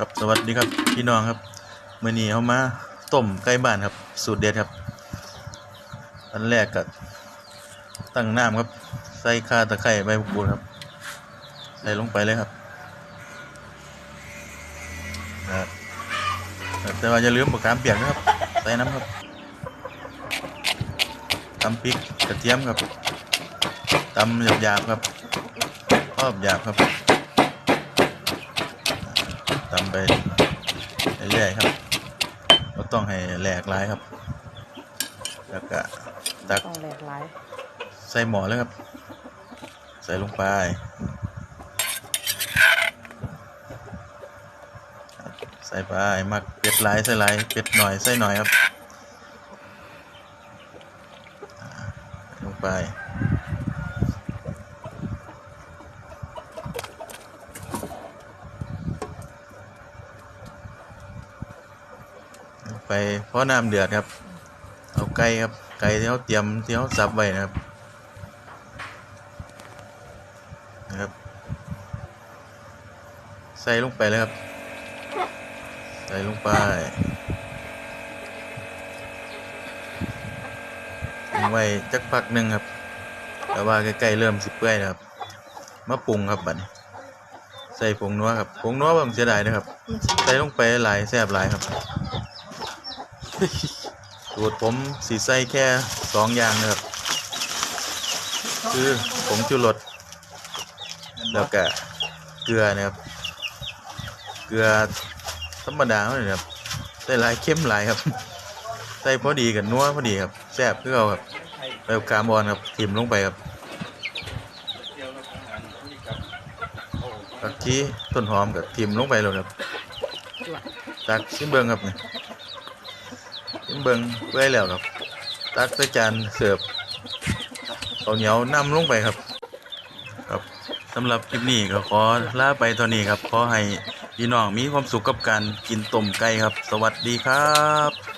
ครับสวัสดีครับพี่น้องครับมื่อนี้เอามาต้มไก่บ้านครับ สูตรเด็ดครับ อันแรกก็ตั้งน้ำครับ ใส่ข่าตะไคร้ใบมะกรูดครับ ใส่ลงไปเลยครับนะแต่ว่าอย่าลืมบักขามเปียกนะครับ ใส่น้ำครับตำพริกกระเทียมครับตำหยาบๆครับทอดหยาบครับ ตำไปเรื่อยๆครับก็ต้องให้แหลกหลายครับ แล้วก็ตักต้องแหลกหลายใส่หมอเลยครับ ใส่ลงไปใส่ไปมักเป็ดหลายใส่หลายเป็ดหน่อยใส่หน่อยครับอ่าลงไป ไปเพราะน้ำเดือดครับ เอาไก่ครับไก่ที่เขาเตรียมที่เขาสับไว้นะครับนะครับ ใส่ลงไปเลยครับ ใส่ลงไปทิ้งไว้จักพักหนึ่งครับ แต่ว่าใกล้ๆเริ่มสิเปื่อยนะครับมาปรุงครับบัดนี้ใส่ผงนัวครับผงนัวผมเสียดายนะครับ ใส่ลงไปหลายแซ่บหลายครับ สูตรผมสีใส่แค่สองอย่างนะครับ คือผงชูรสแล้วก็เกลือนะครับ เกลือธรรมดาเลยนะครับใส่หลายเข้มหลายครับใส่พอดีกับนัวพอดีครับแซ่บคือเอาครับแล้วกามอนครับทิ่มลงไปครับผักชีต้นหอมกับทิ่มลงไปเลยครับตักชิมเบิงครับเนี่ย เบิงเพื่อให้แล้วครับ ตักใส่จานเสิร์ฟข้าวเหนียวนำลงไปครับ ครับสำหรับคลิปนี้ก็ขอลาไปเท่านี้ครับ ขอให้พี่น้องมีความสุขกับการกินต้มไก่ครับ สวัสดีครับ